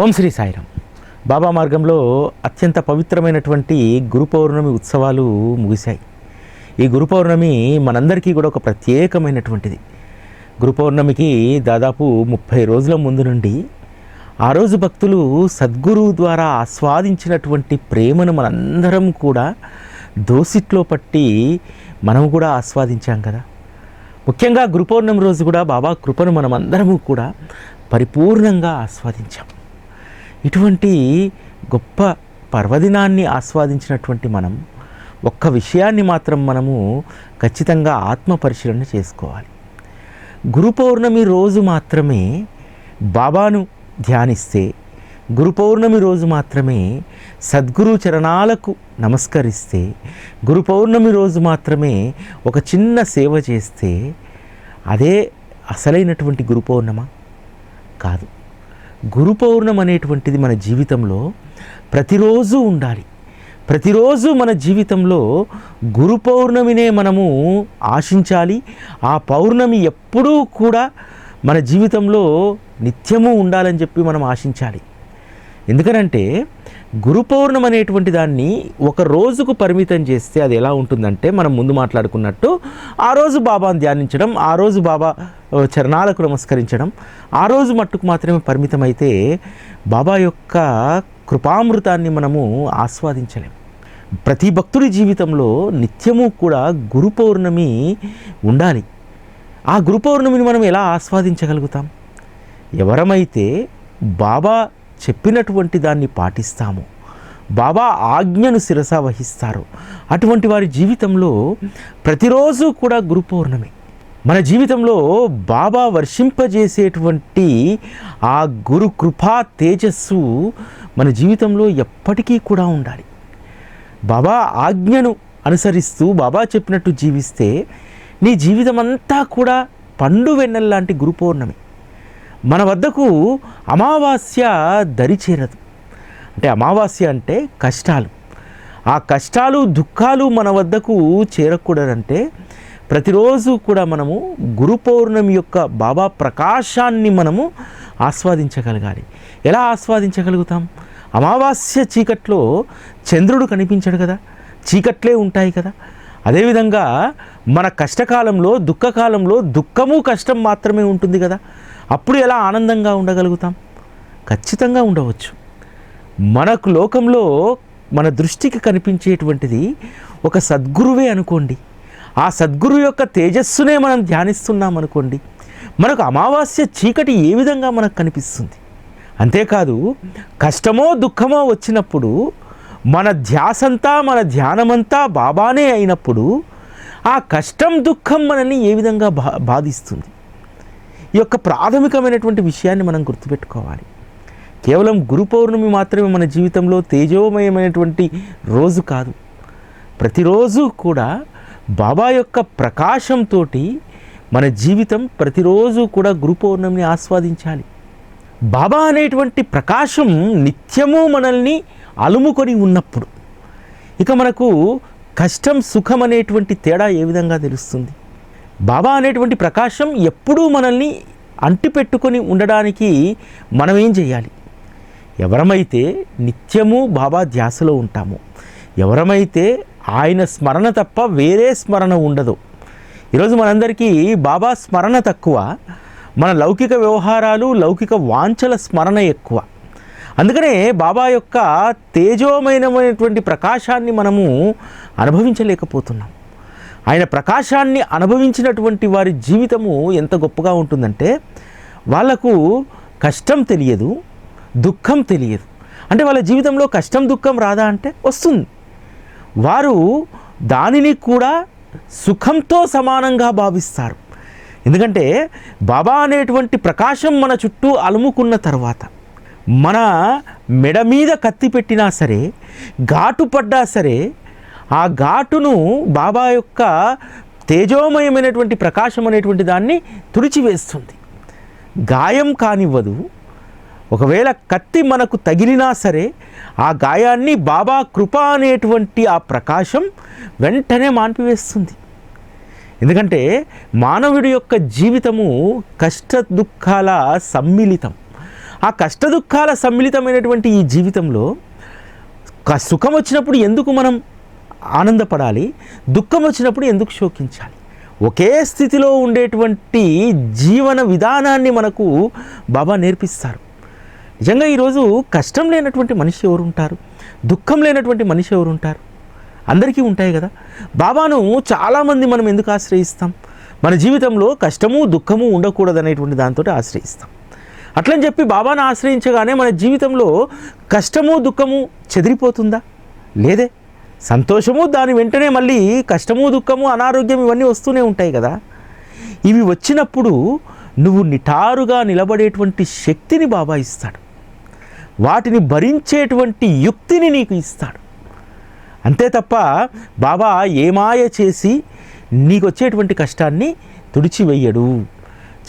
ఓం శ్రీ సాయిరామ్. బాబా మార్గంలో అత్యంత పవిత్రమైనటువంటి గురు పౌర్ణమి ఉత్సవాలు ముగిశాయి. ఈ గురు పౌర్ణమి మనందరికీ కూడా ఒక ప్రత్యేకమైనటువంటిది. గురు పౌర్ణమికి దాదాపు ముప్పై రోజుల ముందు నుండి ఆ రోజు భక్తులు సద్గురు ద్వారా ఆస్వాదించినటువంటి ప్రేమను మనందరం కూడా దోసిట్లో పట్టి మనం కూడా ఆస్వాదించాం కదా. ముఖ్యంగా గురు పౌర్ణమి రోజు కూడా బాబా కృపను మనం కూడా పరిపూర్ణంగా ఆస్వాదించాం. ఇటువంటి గొప్ప పర్వదినాన్ని ఆస్వాదించినటువంటి మనం ఒక్క విషయాన్ని మాత్రం మనము ఖచ్చితంగా ఆత్మ పరిశీలన చేసుకోవాలి. గురు పౌర్ణమి రోజు మాత్రమే బాబాను ధ్యానిస్తే గురు పౌర్ణమి రోజు మాత్రమే సద్గురు చరణాలకు నమస్కరిస్తే గురు పౌర్ణమి రోజు మాత్రమే ఒక చిన్న సేవ చేస్తే అదే అసలైనటువంటి గురు పౌర్ణమ? కాదు. గురు పౌర్ణం అనేటువంటిది మన జీవితంలో ప్రతిరోజు ఉండాలి. ప్రతిరోజు మన జీవితంలో గురు పౌర్ణమినే మనము ఆశించాలి. ఆ పౌర్ణమి ఎప్పుడూ కూడా మన జీవితంలో నిత్యము ఉండాలని చెప్పి మనం ఆశించాలి. ఎందుకనంటే గురు పౌర్ణమి అనేటువంటి దాన్ని ఒక రోజుకు పరిమితం చేస్తే అది ఎలా ఉంటుందంటే మనం ముందు మాట్లాడుకున్నట్టు ఆ రోజు బాబాను ధ్యానించడం ఆ రోజు బాబా చరణాలకు నమస్కరించడం ఆ రోజు మట్టుకు మాత్రమే పరిమితమైతే బాబా యొక్క కృపామృతాన్ని మనము ఆస్వాదించలేం. ప్రతి భక్తుడి జీవితంలో నిత్యము కూడా గురు పౌర్ణమి ఉండాలి. ఆ గురు పౌర్ణమిని మనం ఎలా ఆస్వాదించగలుగుతాం? ఎవరమైతే బాబా చెప్పినటువంటి దాన్ని పాటిస్తాము. బాబా ఆజ్ఞను శిరస వహిస్తారు. అటువంటి వారి జీవితంలో ప్రతిరోజు కూడా గురు పౌర్ణమి. మన జీవితంలో బాబా వర్షింపజేసేటువంటి ఆ గురు కృపా తేజస్సు మన జీవితంలో ఎప్పటికీ కూడా ఉండాలి. బాబా ఆజ్ఞను అనుసరిస్తూ బాబా చెప్పినట్టు జీవిస్తే నీ జీవితం అంతా కూడా పండు వెన్నెల్లాంటి గురు పౌర్ణమి. మన వద్దకు అమావాస్య దరి చేరదు. అంటే అమావాస్య అంటే కష్టాలు. ఆ కష్టాలు దుఃఖాలు మన వద్దకు చేరకూడదంటే ప్రతిరోజు కూడా మనము గురు పౌర్ణమి యొక్క బాబా ప్రకాశాన్ని మనము ఆస్వాదించగలగాలి. ఎలా ఆస్వాదించగలుగుతాం? అమావాస్య చీకట్లో చంద్రుడు కనిపించడు కదా? చీకట్లే ఉంటాయి కదా? అదేవిధంగా మన కష్టకాలంలో దుఃఖకాలంలో దుఃఖము కష్టం మాత్రమే ఉంటుంది కదా? అప్పుడు ఎలా ఆనందంగా ఉండగలుగుతాం? ఖచ్చితంగా ఉండవచ్చు. మనకు లోకంలో మన దృష్టికి కనిపించేటువంటిది ఒక సద్గురువే అనుకోండి. ఆ సద్గురు యొక్క తేజస్సునే మనం ధ్యానిస్తున్నాం అనుకోండి. మనకు అమావాస్య చీకటి ఏ విధంగా మనకు కనిపిస్తుంది? అంతేకాదు కష్టమో దుఃఖమో వచ్చినప్పుడు మన ధ్యాసంతా మన ధ్యానమంతా బాబానే అయినప్పుడు ఆ కష్టం దుఃఖం మనల్ని ఏ విధంగా బా బాధిస్తుంది? ఈ యొక్క ప్రాథమికమైనటువంటి విషయాన్ని మనం గుర్తుపెట్టుకోవాలి. కేవలం గురు పౌర్ణమి మాత్రమే మన జీవితంలో తేజోమయమైనటువంటి రోజు కాదు. ప్రతిరోజు కూడా బాబా యొక్క ప్రకాశంతో మన జీవితం ప్రతిరోజు కూడా గురు పౌర్ణమిని ఆస్వాదించాలి. బాబా అనేటువంటి ప్రకాశం నిత్యము మనల్ని అలుముకొని ఉన్నప్పుడు. ఇక మనకు కష్టం సుఖం అనేటువంటి తేడా ఏ విధంగా తెలుస్తుంది? బాబా అనేటువంటి ప్రకాశం ఎప్పుడూ మనల్ని అంటిపెట్టుకొని ఉండడానికి మనం ఏం చేయాలి? ఎవరమైతే నిత్యము బాబా ధ్యాసలో ఉంటామో ఎవరమైతే ఆయన స్మరణ తప్ప వేరే స్మరణ ఉండదు. ఈరోజు మనందరికీ బాబా స్మరణ తక్కువ మన లౌకిక వ్యవహారాలు లౌకిక వాంఛల స్మరణ ఎక్కువ. అందుకనే బాబా యొక్క తేజోమయమైనటువంటి ప్రకాశాన్ని మనము అనుభవించలేకపోతున్నాం. ఆయన ప్రకాశాన్ని అనుభవించినటువంటి వారి జీవితము ఎంత గొప్పగా ఉంటుందంటే వాళ్ళకు కష్టం తెలియదు దుఃఖం తెలియదు. అంటే వాళ్ళ జీవితంలో కష్టం దుఃఖం రాదా అంటే వస్తుంది. వారు దానిని కూడా సుఖంతో సమానంగా భావిస్తారు. ఎందుకంటే బాబా అనేటువంటి ప్రకాశం మన చుట్టూ అలుముకున్న తర్వాత మన మెడ మీద కత్తి పెట్టినా సరే ఘాటు పడ్డా సరే ఆ ఘాటును బాబా యొక్క తేజోమయమైనటువంటి ప్రకాశం అనేటువంటి దాన్ని తుడిచివేస్తుంది. గాయం కానివ్వదు. ఒకవేళ కత్తి మనకు తగిలినా సరే ఆ గాయాన్ని బాబా కృప అనేటువంటి ఆ ప్రకాశం వెంటనే మాన్పివేస్తుంది. ఎందుకంటే మానవుడి యొక్క జీవితము కష్ట దుఃఖాల సమ్మిళితం. ఆ కష్ట దుఃఖాల సమ్మిళితమైనటువంటి ఈ జీవితంలో సుఖం వచ్చినప్పుడు ఎందుకు మనం ఆనందపడాలి దుఃఖం వచ్చినప్పుడు ఎందుకు శోకించాలి? ఒకే స్థితిలో ఉండేటువంటి జీవన విధానాన్ని మనకు బాబా నేర్పిస్తారు. నిజంగా ఈరోజు కష్టం లేనటువంటి మనిషి ఎవరు ఉంటారు దుఃఖం లేనటువంటి మనిషి ఎవరు ఉంటారు అందరికీ ఉంటాయి కదా. బాబాను చాలామంది మనం ఎందుకు ఆశ్రయిస్తాం? మన జీవితంలో కష్టము దుఃఖము ఉండకూడదు అనేటువంటి దాంతో ఆశ్రయిస్తాం. అట్లని చెప్పి బాబాను ఆశ్రయించగానే మన జీవితంలో కష్టము దుఃఖము చెదిరిపోతుందా? లేదే. సంతోషము దాని వెంటనే మళ్ళీ కష్టము దుఃఖము అనారోగ్యం ఇవన్నీ వస్తూనే ఉంటాయి కదా. ఇవి వచ్చినప్పుడు నువ్వు నిటారుగా నిలబడేటువంటి శక్తిని బాబా ఇస్తాడు. వాటిని భరించేటువంటి యుక్తిని నీకు ఇస్తాడు. అంతే తప్ప బాబా ఏమాయ చేసి నీకు వచ్చేటువంటి కష్టాన్ని తుడిచివేయడు.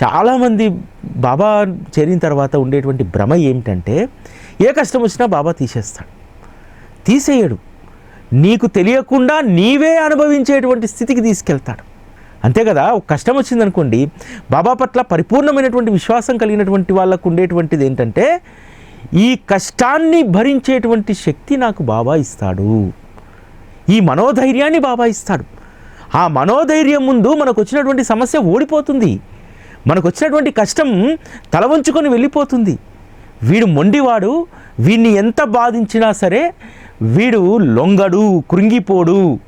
చాలామంది బాబా చేరిన తర్వాత ఉండేటువంటి భ్రమ ఏమిటంటే ఏ కష్టం వచ్చినా బాబా తీసేస్తాడు. తీసేయడు. నీకు తెలియకుండా నీవే అనుభవించేటువంటి స్థితికి తీసుకెళ్తాడు. అంతే కదా ఒక కష్టం వచ్చిందనుకోండి బాబా పట్ల పరిపూర్ణమైనటువంటి విశ్వాసం కలిగినటువంటి వాళ్ళకు ఉండేటువంటిది ఏంటంటే ఈ కష్టాన్ని భరించేటువంటి శక్తి నాకు బాబా ఇస్తాడు. ఈ మనోధైర్యాన్ని బాబా ఇస్తాడు. ఆ మనోధైర్యం ముందు మనకు వచ్చినటువంటి సమస్య ఓడిపోతుంది. మనకు వచ్చినటువంటి కష్టం తల వంచుకొని వెళ్ళిపోతుంది. వీడు మొండివాడు వీడిని ఎంత బాధించినా సరే వీడు లొంగడు కృంగిపోడు.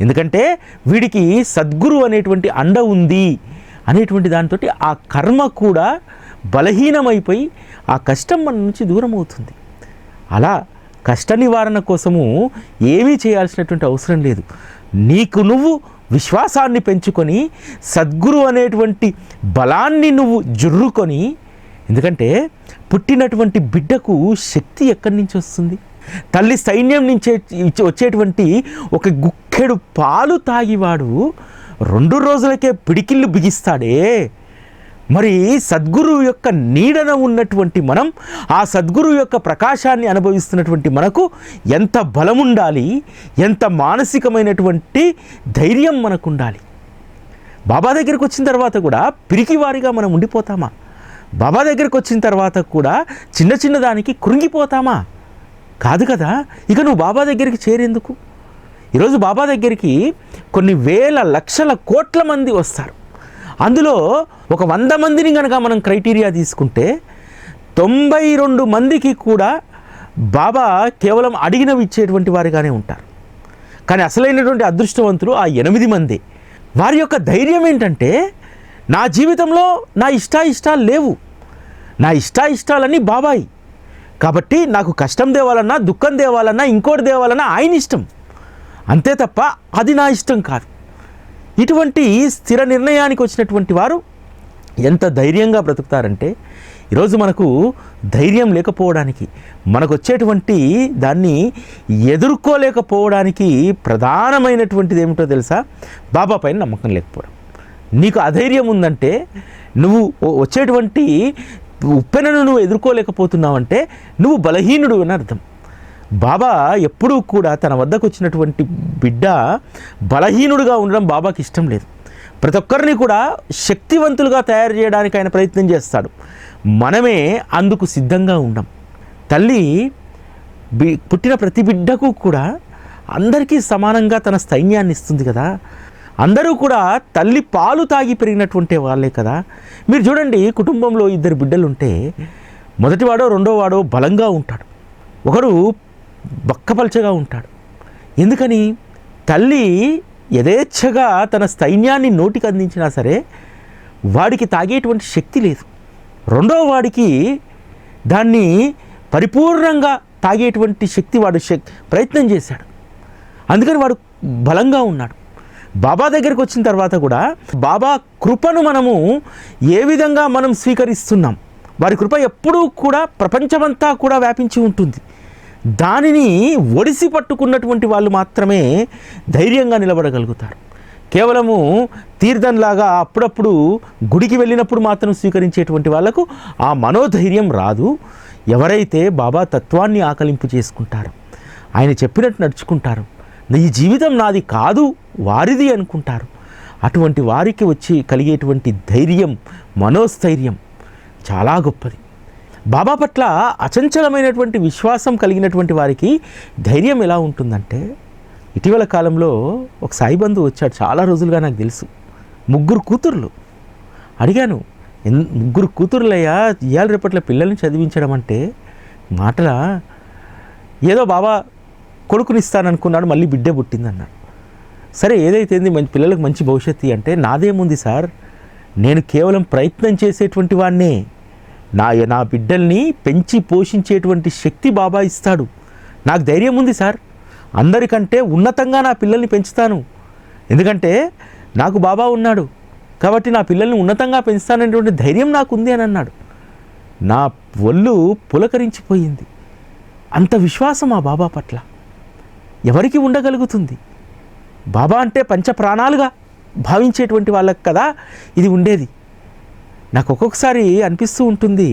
ఎందుకంటే వీడికి సద్గురు అనేటువంటి అండ ఉంది అనేటువంటి దాంతో ఆ కర్మ కూడా బలహీనమైపోయి ఆ కష్టం మన నుంచి దూరం అవుతుంది అలా కష్ట నివారణ కోసము ఏమీ చేయాల్సినటువంటి అవసరం లేదు. నీకు నువ్వు విశ్వాసాన్ని పెంచుకొని సద్గురు అనేటువంటి బలాన్ని నువ్వు జుర్రుకొని ఎందుకంటే పుట్టినటువంటి బిడ్డకు శక్తి ఎక్కడి నుంచి వస్తుంది? తల్లి సైన్యం నుంచి వచ్చేటువంటి ఒక గుక్కెడు పాలు తాగివాడు రెండు రోజులకే పిడికిళ్ళు బిగిస్తాడే. మరి సద్గురువు యొక్క నీడన ఉన్నటువంటి మనం ఆ సద్గురువు యొక్క ప్రకాశాన్ని అనుభవిస్తున్నటువంటి మనకు ఎంత బలం ఉండాలి ఎంత మానసికమైనటువంటి ధైర్యం మనకు ఉండాలి బాబా దగ్గరికి వచ్చిన తర్వాత కూడా పిరికివారిగా మనం ఉండిపోతామా? బాబా దగ్గరికి వచ్చిన తర్వాత కూడా చిన్న చిన్న దానికి కృంగిపోతామా? కాదు కదా? ఇక నువ్వు బాబా దగ్గరికి చేరేందుకు? ఈరోజు బాబా దగ్గరికి కొన్ని వేల లక్షల కోట్ల మంది వస్తారు. అందులో ఒక వంద మందిని కనుక మనం క్రైటీరియా తీసుకుంటే తొంభై రెండు మందికి కూడా బాబా కేవలం అడిగినవి ఇచ్చేటువంటి వారిగానే ఉంటారు. కానీ అసలైనటువంటి అదృష్టవంతులు ఆ ఎనిమిది మంది. వారి యొక్క ధైర్యం ఏంటంటే నా జీవితంలో నా ఇష్టాయిష్టాలు లేవు. నా ఇష్టాయిష్టాలన్నీ బాబాయి. కాబట్టి నాకు కష్టం దేవాలన్నా దుఃఖం దేవాలన్నా ఇంకోటి దేవాలన్నా ఆయన ఇష్టం. అంతే తప్ప అది నా ఇష్టం కాదు. ఇటువంటి స్థిర నిర్ణయానికి వచ్చినటువంటి వారు ఎంత ధైర్యంగా బ్రతుకుతారంటే ఈరోజు మనకు ధైర్యం లేకపోవడానికి మనకు వచ్చేటువంటి దాన్ని ఎదుర్కోలేకపోవడానికి ప్రధానమైనటువంటిది ఏమిటో తెలుసా? బాబా పైన నమ్మకం లేకపోవడం. నీకు అధైర్యం ఉందంటే నువ్వు వచ్చేటువంటి ఉప్పెనను నువ్వు ఎదుర్కోలేకపోతున్నావంటే నువ్వు బలహీనుడు అని అర్థం. బాబా ఎప్పుడూ కూడా తన వద్దకు వచ్చినటువంటి బిడ్డ బలహీనుడుగా ఉండడం బాబాకి ఇష్టం లేదు. ప్రతి ఒక్కరిని కూడా శక్తివంతులుగా తయారు చేయడానికి ఆయన ప్రయత్నం చేస్తాడు. మనమే అందుకు సిద్ధంగా ఉండం. తల్లి బి పుట్టిన ప్రతి బిడ్డకు కూడా అందరికీ సమానంగా తన సైన్యాన్ని ఇస్తుంది కదా. అందరూ కూడా తల్లి పాలు తాగి పెరిగినటువంటి వాళ్ళే కదా. మీరు చూడండి కుటుంబంలో ఇద్దరు బిడ్డలు ఉంటే మొదటివాడో రెండోవాడో బలంగా ఉంటాడు. ఒకడు బక్కపల్చగా ఉంటాడు. ఎందుకని? తల్లి యథేచ్ఛగా తన సైన్యాన్ని నోటికి అందించినా సరే వాడికి తాగేటువంటి శక్తి లేదు. రెండో వాడికి దాన్ని పరిపూర్ణంగా తాగేటువంటి శక్తి వాడు శక్ ప్రయత్నం చేశాడు. అందుకని వాడు బలంగా ఉన్నాడు. బాబా దగ్గరికి వచ్చిన తర్వాత కూడా బాబా కృపను మనము ఏ విధంగా మనం స్వీకరిస్తున్నాం? వారి కృప ఎప్పుడూ కూడా ప్రపంచమంతా కూడా వ్యాపించి ఉంటుంది. దానిని ఒడిసి పట్టుకున్నటువంటి వాళ్ళు మాత్రమే ధైర్యంగా నిలబడగలుగుతారు. కేవలము తీర్థంలాగా అప్పుడప్పుడు గుడికి వెళ్ళినప్పుడు మాత్రం స్వీకరించేటువంటి వాళ్ళకు ఆ మనోధైర్యం రాదు. ఎవరైతే బాబా తత్వాన్ని ఆకలింపు చేసుకుంటారో ఆయన చెప్పినట్టు నడుచుకుంటారు ఈ జీవితం నాది కాదు వారిది అనుకుంటారు. అటువంటి వారికి వచ్చి కలిగేటువంటి ధైర్యం మనోస్థైర్యం చాలా గొప్పది. బాబా పట్ల అచంచలమైనటువంటి విశ్వాసం కలిగినటువంటి వారికి ధైర్యం ఎలా ఉంటుందంటే ఇటీవల కాలంలో ఒక సాయిబంధు వచ్చాడు చాలా రోజులుగా నాకు తెలుసు. ముగ్గురు కూతుర్లు. అడిగాను ఎన్ ముగ్గురు కూతుర్లయ్యా ఇవాళ రేపట్ల పిల్లల్ని చదివించడం అంటే మాటల ఏదో బాబా కొడుకునిస్తాననుకున్నాడు మళ్ళీ బిడ్డే పుట్టిందన్నాడు సరే ఏదైతేంది మంచి పిల్లలకు మంచి భవిష్యత్తు అంటే నాదేముంది సార్? నేను కేవలం ప్రయత్నం చేసేటువంటి వాడినే నా నా బిడ్డల్ని పెంచి పోషించేటువంటి శక్తి బాబా ఇస్తాడు. నాకు ధైర్యం ఉంది సార్. అందరికంటే ఉన్నతంగా నా పిల్లల్ని పెంచుతాను. ఎందుకంటే నాకు బాబా ఉన్నాడు. కాబట్టి నా పిల్లల్ని ఉన్నతంగా పెంచుతాననేటువంటి ధైర్యం నాకు ఉంది అని అన్నాడు. నా ఒళ్ళు పులకరించిపోయింది. అంత విశ్వాసం ఆ బాబా పట్ల? ఎవరికి ఉండగలుగుతుంది? బాబా అంటే పంచ ప్రాణాలుగా భావించేటువంటి వాళ్ళకి కదా ఇది ఉండేది. నాకు ఒక్కొక్కసారి అనిపిస్తూ ఉంటుంది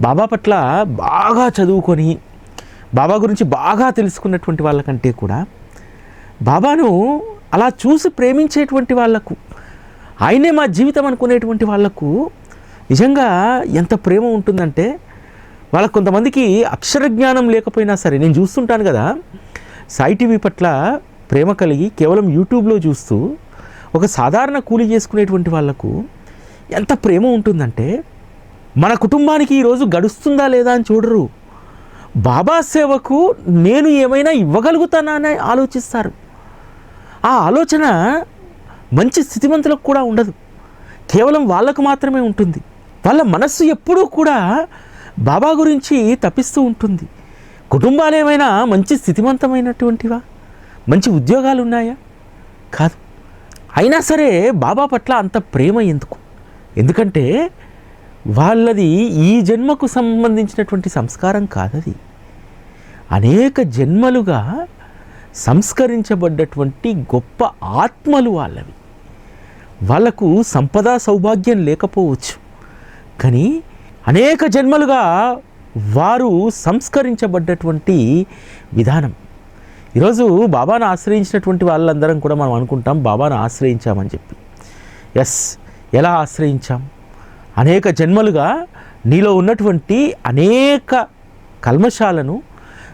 బాబా పట్ల బాగా చదువుకొని బాబా గురించి బాగా తెలుసుకున్నటువంటి వాళ్ళకంటే కూడా బాబాను అలా చూసి ప్రేమించేటువంటి వాళ్ళకు ఆయనే మా జీవితం అనుకునేటువంటి వాళ్ళకు నిజంగా ఎంత ప్రేమ ఉంటుందంటే వాళ్ళకు కొంతమందికి అక్షర జ్ఞానం లేకపోయినా సరే నేను చూస్తుంటాను కదా సాయి టీవీ పట్ల ప్రేమ కలిగి కేవలం యూట్యూబ్లో చూస్తూ ఒక సాధారణ కూలి చేసుకునేటువంటి వాళ్ళకు ఎంత ప్రేమ ఉంటుందంటే మన కుటుంబానికి ఈరోజు గడుస్తుందా లేదా అని చూడరు. బాబా సేవకు నేను ఏమైనా ఇవ్వగలుగుతానా అని ఆలోచిస్తారు. ఆ ఆలోచన మంచి స్థితిమంతులకు కూడా ఉండదు. కేవలం వాళ్ళకు మాత్రమే ఉంటుంది. వాళ్ళ మనస్సు ఎప్పుడూ కూడా బాబా గురించి తప్పిస్తూ ఉంటుంది. కుటుంబాలు ఏమైనా మంచి స్థితిమంతమైనటువంటివా? మంచి ఉద్యోగాలు ఉన్నాయా కాదు. అయినా సరే బాబా పట్ల అంత ప్రేమ ఎందుకు? ఎందుకంటే వాళ్ళది ఈ జన్మకు సంబంధించినటువంటి సంస్కారం కాదది. అనేక జన్మలుగా సంస్కరించబడ్డటువంటి గొప్ప ఆత్మలు వాళ్ళవి. వాళ్ళకు సంపద సౌభాగ్యం లేకపోవచ్చు. కానీ అనేక జన్మలుగా వారు సంస్కరించబడ్డటువంటి విధానం. ఈరోజు బాబాను ఆశ్రయించినటువంటి వాళ్ళందరం కూడా మనం అనుకుంటాం బాబాను ఆశ్రయించామని చెప్పి. ఎస్ ఎలా ఆశ్రయించాం? అనేక జన్మలుగా నీలో ఉన్నటువంటి అనేక కల్మశాలను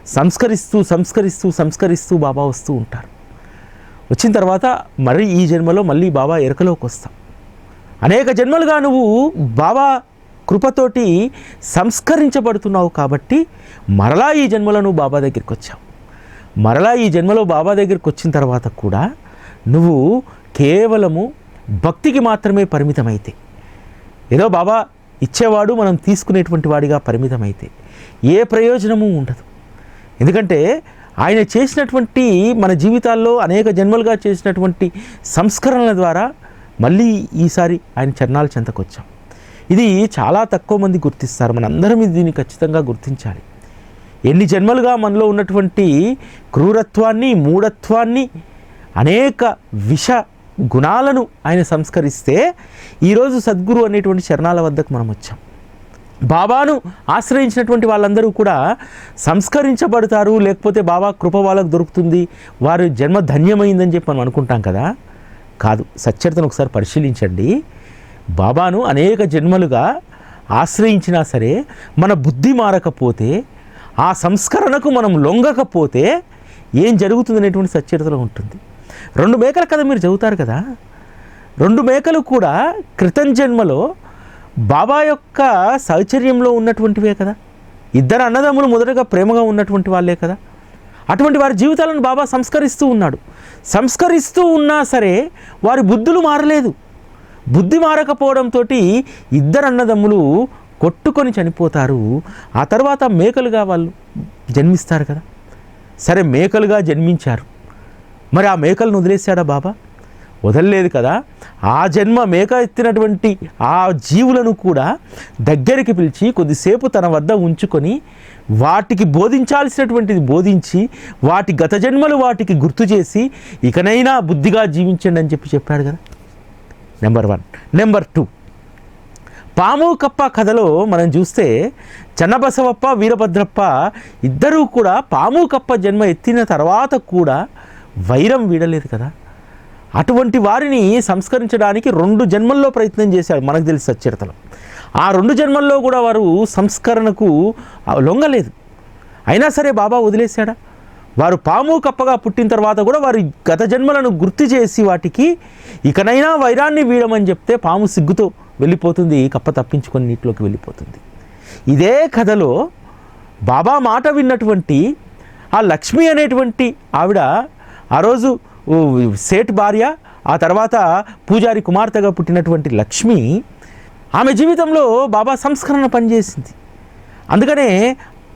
సంస్కరిస్తూ సంస్కరిస్తూ సంస్కరిస్తూ బాబా వస్తూ ఉంటారు. వచ్చిన తర్వాత మరి ఈ జన్మలో మళ్ళీ బాబా ఎరకలోకి వస్తాం. అనేక జన్మలుగా నువ్వు బాబా కృపతోటి సంస్కరించబడుతున్నావు కాబట్టి మరలా ఈ జన్మలో నువ్వు బాబా దగ్గరికి వచ్చావు. మరలా ఈ జన్మలో బాబా దగ్గరికి వచ్చిన తర్వాత కూడా నువ్వు కేవలము భక్తికి మాత్రమే పరిమితమైతే. ఏదో బాబా ఇచ్చేవాడు మనం తీసుకునేటువంటి వాడిగా పరిమితమైతే ఏ ప్రయోజనము ఉండదు. ఎందుకంటే ఆయన చేసినటువంటి మన జీవితాల్లో అనేక జన్మలుగా చేసినటువంటి సంస్కరణల ద్వారా మళ్ళీ ఈసారి ఆయన చరణాల చెంతకొచ్చాం ఇది చాలా తక్కువ మంది గుర్తిస్తారు. మనందరం ఇది దీన్ని ఖచ్చితంగా గుర్తించాలి. ఎన్ని జన్మలుగా మనలో ఉన్నటువంటి క్రూరత్వాన్ని మూఢత్వాన్ని అనేక విష గుణాలను ఆయన సంస్కరిస్తే ఈరోజు సద్గురు అనేటువంటి చరణాల వద్దకు మనం వచ్చాం. బాబాను ఆశ్రయించినటువంటి వాళ్ళందరూ కూడా సంస్కరించబడతారు లేకపోతే బాబా కృప వాళ్ళకు దొరుకుతుంది వారి జన్మ ధన్యమైందని చెప్పి మనం అనుకుంటాం కదా? కాదు సచ్చరితను ఒకసారి పరిశీలించండి. బాబాను అనేక జన్మలుగా ఆశ్రయించినా సరే మన బుద్ధి మారకపోతే ఆ సంస్కరణకు మనం లొంగకపోతే ఏం జరుగుతుంది అనేటువంటి సచ్చరితలో ఉంటుంది. రెండు మేకల కథ మీరు చదువుతారు కదా? రెండు మేకలు కూడా క్రితం జన్మలో బాబా యొక్క సౌచర్యంలో ఉన్నటువంటివే కదా? ఇద్దరు అన్నదమ్ములు మొదటగా ప్రేమగా ఉన్నటువంటి వాళ్ళే కదా? అటువంటి వారి జీవితాలను బాబా సంస్కరిస్తూ ఉన్నాడు. సంస్కరిస్తూ ఉన్నా సరే వారి బుద్ధులు మారలేదు. బుద్ధి మారకపోవడంతో ఇద్దరు అన్నదమ్ములు కొట్టుకొని చనిపోతారు. ఆ తర్వాత మేకలుగా వాళ్ళు జన్మిస్తారు కదా. సరే మేకలుగా జన్మించారు. మరి ఆ మేకలను వదిలేశాడా బాబా? వదలలేదు కదా. ఆ జన్మ మేక ఎత్తినటువంటి ఆ జీవులను కూడా దగ్గరికి పిలిచి కొద్దిసేపు తన వద్ద ఉంచుకొని వాటికి బోధించాల్సినటువంటిది బోధించి వాటి గత జన్మలు వాటికి గుర్తు చేసి ఇకనైనా బుద్ధిగా జీవించండి అని చెప్పి చెప్పాడు కదా. నెంబర్ వన్ నెంబర్ టూ పాము కప్ప కథలో మనం చూస్తే చెన్నబసవప్ప వీరభద్రప్ప ఇద్దరూ కూడా పాము కప్ప జన్మ ఎత్తిన తర్వాత కూడా వైరం వీడలేదు కదా. అటువంటి వారిని సంస్కరించడానికి రెండు జన్మల్లో ప్రయత్నం చేశాడు మనకు తెలిసి సచ్చరితలో ఆ రెండు జన్మల్లో కూడా వారు సంస్కరణకు లొంగలేదు. అయినా సరే బాబా వదిలేశాడా? వారు పాము కప్పగా పుట్టిన తర్వాత కూడా వారి గత జన్మలను గుర్తు చేసి వాటికి ఇకనైనా వైరాన్ని వీడమని చెప్తే పాము సిగ్గుతో వెళ్ళిపోతుంది కప్ప తప్పించుకొని నీటిలోకి వెళ్ళిపోతుంది. ఇదే కథలో బాబా మాట విన్నటువంటి ఆ లక్ష్మి అనేటువంటి ఆవిడ ఆ రోజు సేట్ భార్య ఆ తర్వాత పూజారి కుమార్తెగా పుట్టినటువంటి లక్ష్మి ఆమె జీవితంలో బాబా సంస్కరణ పనిచేసింది. అందుకనే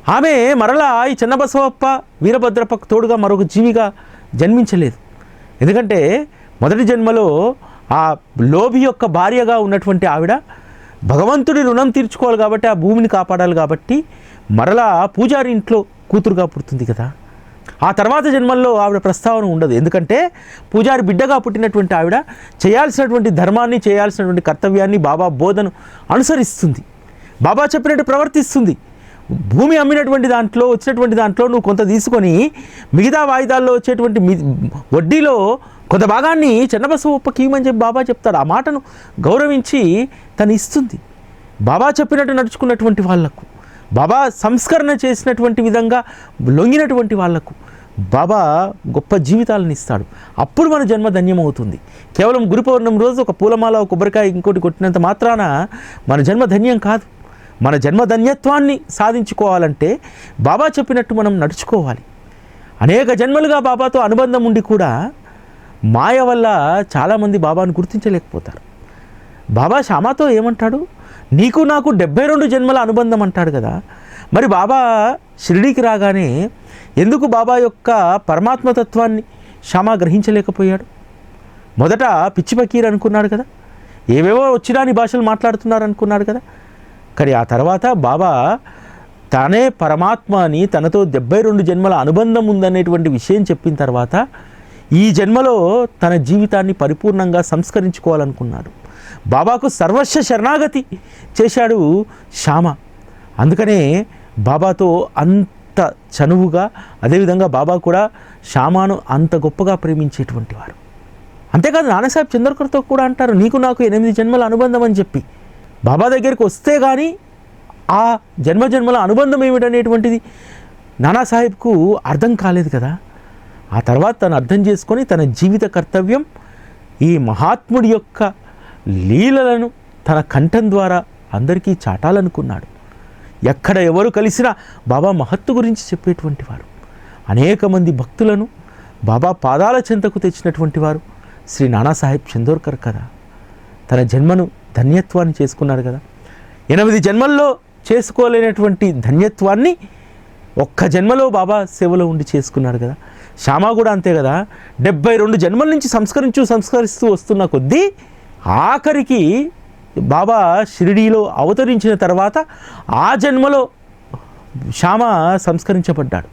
ఆమె మరలా ఈ చిన్నబసవప్ప వీరభద్రప్పకు తోడుగా మరొక జీవిగా జన్మించలేదు. ఎందుకంటే మొదటి జన్మలో ఆ లోభి యొక్క భార్యగా ఉన్నటువంటి ఆవిడ భగవంతుడి రుణం తీర్చుకోవాలి కాబట్టి ఆ భూమిని కాపాడాలి కాబట్టి మరలా పూజారి ఇంట్లో కూతురుగా పుడుతుంది కదా. ఆ తర్వాత జన్మల్లో ఆవిడ ప్రస్తావన ఉండదు. ఎందుకంటే పూజారి బిడ్డగా పుట్టినటువంటి ఆవిడ చేయాల్సినటువంటి ధర్మాన్ని చేయాల్సినటువంటి కర్తవ్యాన్ని బాబా బోధను అనుసరిస్తుంది. బాబా చెప్పినట్టు ప్రవర్తిస్తుంది. భూమి అమ్మినటువంటి దాంట్లో వచ్చినటువంటి దాంట్లో నువ్వు కొంత తీసుకొని మిగతా వాయిదాల్లో వచ్చేటువంటి మి- వడ్డీలో కొంత భాగాన్ని చెన్నబసవప్పకి ఇవ్వమని చెప్పి బాబా చెప్తాడు. ఆ మాటను గౌరవించి తను ఇస్తుంది. బాబా చెప్పినట్టు నడుచుకున్నటువంటి వాళ్ళకు బాబా సంస్కరణ చేసినటువంటి విధంగా లొంగినటువంటి వాళ్ళకు బాబా గొప్ప జీవితాలను ఇస్తాడు. అప్పుడు మన జన్మ ధన్యమవుతుంది. కేవలం గురు పౌర్ణమి రోజు ఒక పూలమాల ఒక కొబ్బరికాయ ఇంకోటి కొట్టినంత మాత్రాన మన జన్మ ధన్యం కాదు. మన జన్మ ధన్యత్వాన్ని సాధించుకోవాలంటే బాబా చెప్పినట్టు మనం నడుచుకోవాలి. అనేక జన్మలుగా బాబాతో అనుబంధం ఉండి కూడా మాయ వల్ల చాలామంది బాబాను గుర్తించలేకపోతారు. బాబా శ్యామాతో ఏమంటాడు? నీకు నాకు డెబ్బై రెండు జన్మల అనుబంధం అంటాడు కదా. మరి బాబా షిరిడీకి రాగానే ఎందుకు బాబా యొక్క పరమాత్మతత్వాన్ని శ్యామ గ్రహించలేకపోయాడు? మొదట పిచ్చి పకీర్ అనుకున్నాడు కదా. ఏవేవో వచ్చిరాని భాషలు మాట్లాడుతున్నారు అనుకున్నాడు కదా. కానీ ఆ తర్వాత బాబా తానే పరమాత్మ అని తనతో డెబ్బై రెండు జన్మల అనుబంధం ఉందనేటువంటి విషయం చెప్పిన తర్వాత ఈ జన్మలో తన జీవితాన్ని పరిపూర్ణంగా సంస్కరించుకోవాలనుకున్నాడు. బాబాకు సర్వస్వ శరణాగతి చేశాడు శ్యామ. అందుకనే బాబాతో అంత చనువుగా అదేవిధంగా బాబా కూడా శ్యామాను అంత గొప్పగా ప్రేమించేటువంటి వారు. అంతేకాదు నానాసాహెబ్ చంద్రకర్తో కూడా అంటారు నీకు నాకు ఎనిమిది జన్మల అనుబంధం అని చెప్పి. బాబా దగ్గరికి వస్తే కానీ ఆ జన్మ జన్మల అనుబంధం ఏమిటనేటువంటిది నానాసాహెబ్కు అర్థం కాలేదు కదా. ఆ తర్వాత తను అర్థం చేసుకొని తన జీవిత కర్తవ్యం ఈ మహాత్ముడి యొక్క లీలలను తన కంఠం ద్వారా అందరికీ చాటాలనుకున్నాడు. ఎక్కడ ఎవరు కలిసినా బాబా మహత్తు గురించి చెప్పేటువంటి వారు. అనేక మంది భక్తులను బాబా పాదాల చెంతకు తెచ్చినటువంటి వారు శ్రీ నానాసాహెబ్ చందోర్కర్ కదా. తన జన్మను ధన్యత్వాన్ని చేసుకున్నాడు కదా. ఎనిమిది జన్మల్లో చేసుకోలేనటువంటి ధన్యత్వాన్ని ఒక్క జన్మలో బాబా సేవలో ఉండి చేసుకున్నాడు కదా. శ్యామ కూడా అంతే కదా డెబ్బై రెండు జన్మల నుంచి సంస్కరించు సంస్కరిస్తూ వస్తున్న కొద్దీ ఆఖరికి బాబా షిరిడీలో అవతరించిన తర్వాత ఆ జన్మలో శ్యామ సంస్కరించబడ్డాడు.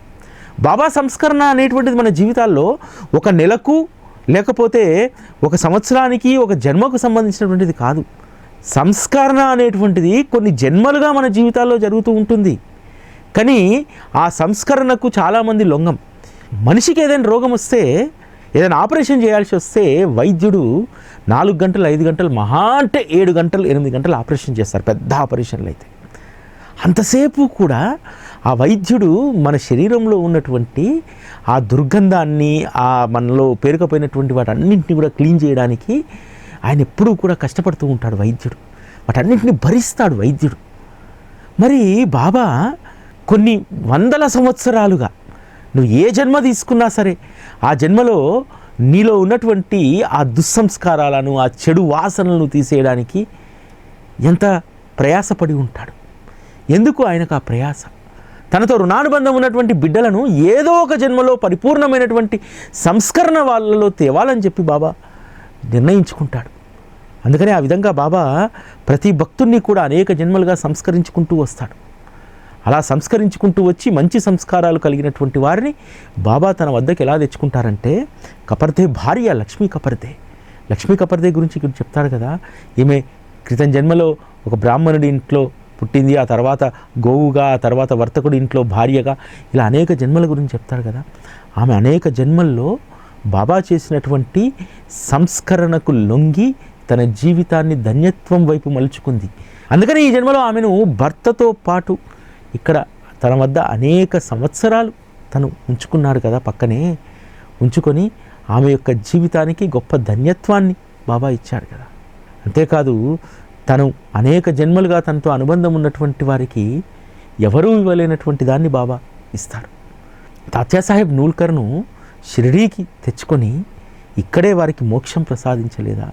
బాబా సంస్కరణ అనేటువంటిది మన జీవితాల్లో ఒక నెలకు లేకపోతే ఒక సంవత్సరానికి ఒక జన్మకు సంబంధించినటువంటిది కాదు. సంస్కరణ అనేటువంటిది కొన్ని జన్మలుగా మన జీవితాల్లో జరుగుతూ ఉంటుంది. కానీ ఆ సంస్కరణకు చాలామంది లొంగం. మనిషికి ఏదైనా రోగం వస్తే ఏదైనా ఆపరేషన్ చేయాల్సి వస్తే వైద్యుడు నాలుగు గంటలు ఐదు గంటలు మహా అంటే ఏడు గంటలు ఎనిమిది గంటలు ఆపరేషన్ చేస్తారు. పెద్ద ఆపరేషన్లు అయితే. అంతసేపు కూడా ఆ వైద్యుడు మన శరీరంలో ఉన్నటువంటి ఆ దుర్గంధాన్ని ఆ మనలో పేరుకపోయినటువంటి వాటన్నింటినీ కూడా క్లీన్ చేయడానికి ఆయన ఎప్పుడూ కూడా కష్టపడుతూ ఉంటాడు వైద్యుడు. వాటన్నింటిని భరిస్తాడు వైద్యుడు. మరి బాబా కొన్ని వందల సంవత్సరాలుగా నువ్వు ఏ జన్మ తీసుకున్నా సరే ఆ జన్మలో నీలో ఉన్నటువంటి ఆ దుస్సంస్కారాలను ఆ చెడు వాసనలను తీసేయడానికి ఎంత ప్రయాసపడి ఉంటాడు. ఎందుకు ఆయనకు ఆ ప్రయాస? తనతో రుణానుబంధం ఉన్నటువంటి బిడ్డలను ఏదో ఒక జన్మలో పరిపూర్ణమైనటువంటి సంస్కరణ వాళ్ళలో తేవాలని చెప్పి బాబా నిర్ణయించుకుంటాడు. అందుకనే ఆ విధంగా బాబా ప్రతి భక్తుడిని కూడా అనేక జన్మలుగా సంస్కరించుకుంటూ వస్తాడు. అలా సంస్కరించుకుంటూ వచ్చి మంచి సంస్కారాలు కలిగినటువంటి వారిని బాబా తన వద్దకు ఎలా తెచ్చుకుంటారంటే కపర్దే భార్య లక్ష్మీ కపర్దే. లక్ష్మీ కపర్దే గురించి ఇక్కడ చెప్తాడు కదా ఈమె క్రితం జన్మలో ఒక బ్రాహ్మణుడి ఇంట్లో పుట్టింది ఆ తర్వాత గోవుగా ఆ తర్వాత వర్తకుడి ఇంట్లో భార్యగా ఇలా అనేక జన్మల గురించి చెప్తాడు కదా. ఆమె అనేక జన్మల్లో బాబా చేసినటువంటి సంస్కరణకు లొంగి తన జీవితాన్ని ధన్యత్వం వైపు మలుచుకుంది. అందుకని ఈ జన్మలో ఆమెను భర్తతో పాటు ఇక్కడ తన వద్ద అనేక సంవత్సరాలు తను ఉంచుకున్నాడు కదా పక్కనే. ఉంచుకొని ఆమె యొక్క జీవితానికి గొప్ప ధన్యత్వాన్ని బాబా ఇచ్చాడు కదా. అంతేకాదు తను అనేక జన్మలుగా తనతో అనుబంధం ఉన్నటువంటి వారికి ఎవరూ ఇవ్వలేనటువంటి దాన్ని బాబా ఇస్తారు తాత్యాసాహెబ్ నూల్కర్ను షిరిడీకి తెచ్చుకొని ఇక్కడే వారికి మోక్షం ప్రసాదించలేదా?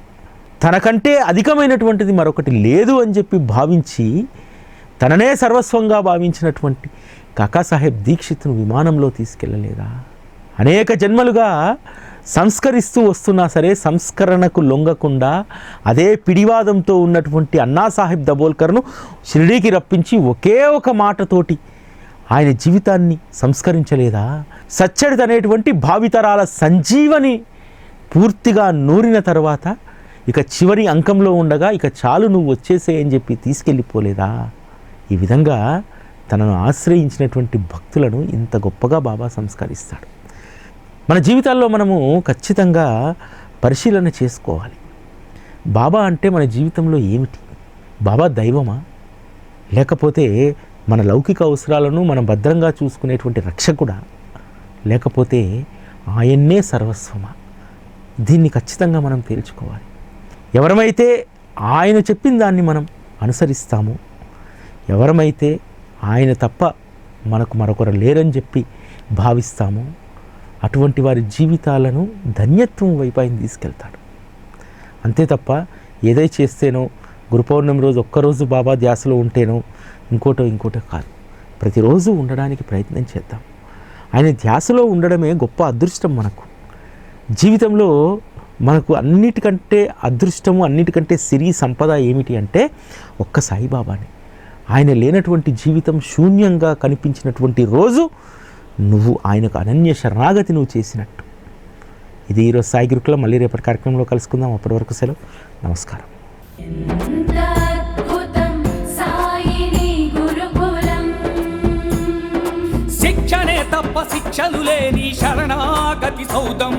తనకంటే అధికమైనటువంటిది మరొకటి లేదు అని చెప్పి భావించి తననే సర్వస్వంగా భావించినటువంటి కాకాసాహెబ్ దీక్షిత్ను విమానంలో తీసుకెళ్ళలేదా అనేక జన్మలుగా సంస్కరిస్తూ వస్తున్నా సరే సంస్కరణకు లొంగకుండా అదే పిడివాదంతో ఉన్నటువంటి అన్నాసాహెబ్ దబోల్కర్ను షిరిడీకి రప్పించి ఒకే ఒక మాటతోటి ఆయన జీవితాన్ని సంస్కరించలేదా? సచ్చడిత అనేటువంటి భావితరాల సంజీవని పూర్తిగా నూరిన తర్వాత ఇక చివరి అంకంలో ఉండగా ఇక చాలు నువ్వు వచ్చేసే అని చెప్పి తీసుకెళ్ళిపోలేదా? ఈ విధంగా తనను ఆశ్రయించినటువంటి భక్తులను ఇంత గొప్పగా బాబా సంస్కరిస్తాడు. మన జీవితాల్లో మనము ఖచ్చితంగా పరిశీలన చేసుకోవాలి. బాబా అంటే మన జీవితంలో ఏమిటి? బాబా దైవమా? లేకపోతే మన లౌకిక అవసరాలను మనం భద్రంగా చూసుకునేటువంటి రక్షకుడా? లేకపోతే ఆయన్నే సర్వస్వమా? దీన్ని ఖచ్చితంగా మనం తేల్చుకోవాలి. ఎవరమైతే ఆయన చెప్పిన దాన్ని మనం అనుసరిస్తామో ఎవరమైతే ఆయన తప్ప మనకు మరొకరు లేరని చెప్పి భావిస్తాము అటువంటి వారి జీవితాలను ధన్యత్వం వైపు ఆయన తీసుకెళ్తాడు. అంతే తప్ప ఏదై చేస్తేనో గురు పౌర్ణమి రోజు ఒక్కరోజు బాబా ధ్యాసలో ఉంటేనో ఇంకోటో ఇంకోటో కాదు. ప్రతిరోజు ఉండడానికి ప్రయత్నం చేద్దాం. ఆయన ధ్యాసలో ఉండడమే గొప్ప అదృష్టం మనకు. జీవితంలో మనకు అన్నిటికంటే అదృష్టము అన్నిటికంటే సిరి సంపద ఏమిటి అంటే ఒక్క సాయిబాబాని ఆయన లేనటువంటి జీవితం శూన్యంగా కనిపించినటువంటి రోజు నువ్వు ఆయనకు అనన్య శరణాగతి నువ్వు చేసినట్టు. ఇది ఈరోజు సాయి గురుకుల. మళ్ళీ రేపటి కార్యక్రమంలో కలుసుకుందాం. అప్పటి వరకు సెలవు. నమస్కారం. అద్భుతం శిక్షణే తప్ప శిక్షలు లేని శరణాగతి సౌదం.